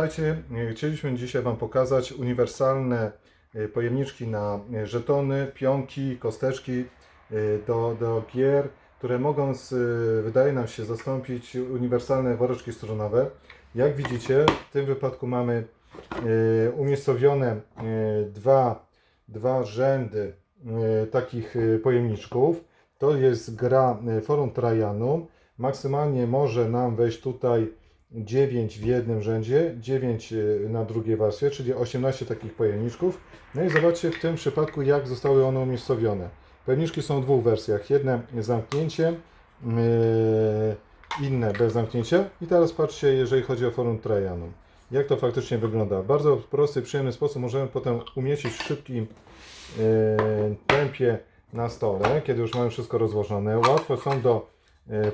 Słuchajcie, e, chcieliśmy dzisiaj Wam pokazać uniwersalne e, pojemniczki na e, żetony, pionki, kosteczki do, do gier, które mogą, z, wydaje nam się, zastąpić uniwersalne woreczki strunowe. Jak widzicie, w tym wypadku mamy umiejscowione dwa, dwa rzędy takich pojemniczków. To jest gra Forum Trajanum. Maksymalnie może nam wejść tutaj 9 w jednym rzędzie, 9 na drugiej warstwie, czyli 18 takich pojemniczków. No i zobaczcie w tym przypadku, jak zostały one umiejscowione. Pojemniczki są w dwóch wersjach. Jedne z zamknięciem, yy, inne bez zamknięcia. I teraz patrzcie, jeżeli chodzi o forum Trajanum. Jak to faktycznie wygląda. Bardzo prosty, przyjemny sposób możemy potem umieścić w szybkim yy, tempie na stole, kiedy już mamy wszystko rozłożone. Łatwo są do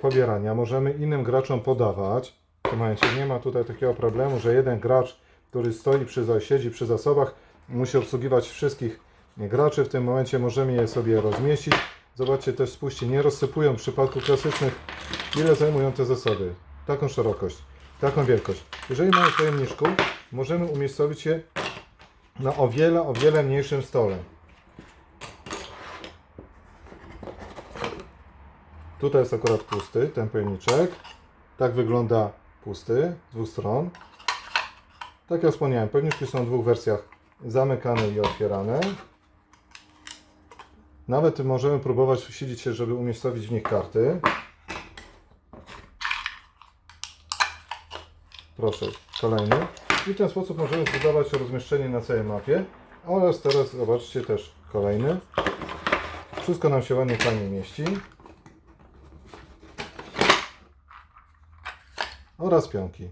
pobierania. Możemy innym graczom podawać. Tym momencie nie ma tutaj takiego problemu, że jeden gracz, który stoi przy, siedzi przy zasobach, musi obsługiwać wszystkich graczy. W tym momencie możemy je sobie rozmieścić. Zobaczcie też, spójrzcie, nie rozsypują w przypadku klasycznych, ile zajmują te zasoby. Taką szerokość, taką wielkość. Jeżeli mamy pojemniczków, możemy umiejscowić je na o wiele, o wiele mniejszym stole. Tutaj jest akurat pusty ten pojemniczek. Tak wygląda pusty z dwóch stron. Tak jak wspomniałem, pojemniczki są w dwóch wersjach zamykane i otwierane. Nawet możemy próbować usilić się, żeby umiejscowić w nich karty. Proszę, kolejny. I w ten sposób możemy zbudować rozmieszczenie na całej mapie. Oraz teraz zobaczcie też kolejny. Wszystko nam się ładnie fajnie mieści. Oraz pionki.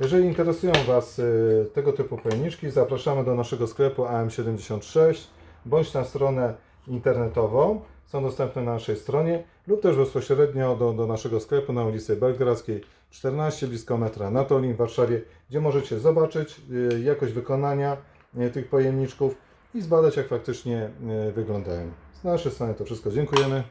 Jeżeli interesują Was y, tego typu pojemniczki, zapraszamy do naszego sklepu AM76 bądź na stronę internetową. Są dostępne na naszej stronie lub też bezpośrednio do, do naszego sklepu na ulicy Belgradzkiej 14 blisko metra Natolin w Warszawie, gdzie możecie zobaczyć y, jakość wykonania y, tych pojemniczków i zbadać jak faktycznie wyglądają. Z naszej strony to wszystko. Dziękujemy.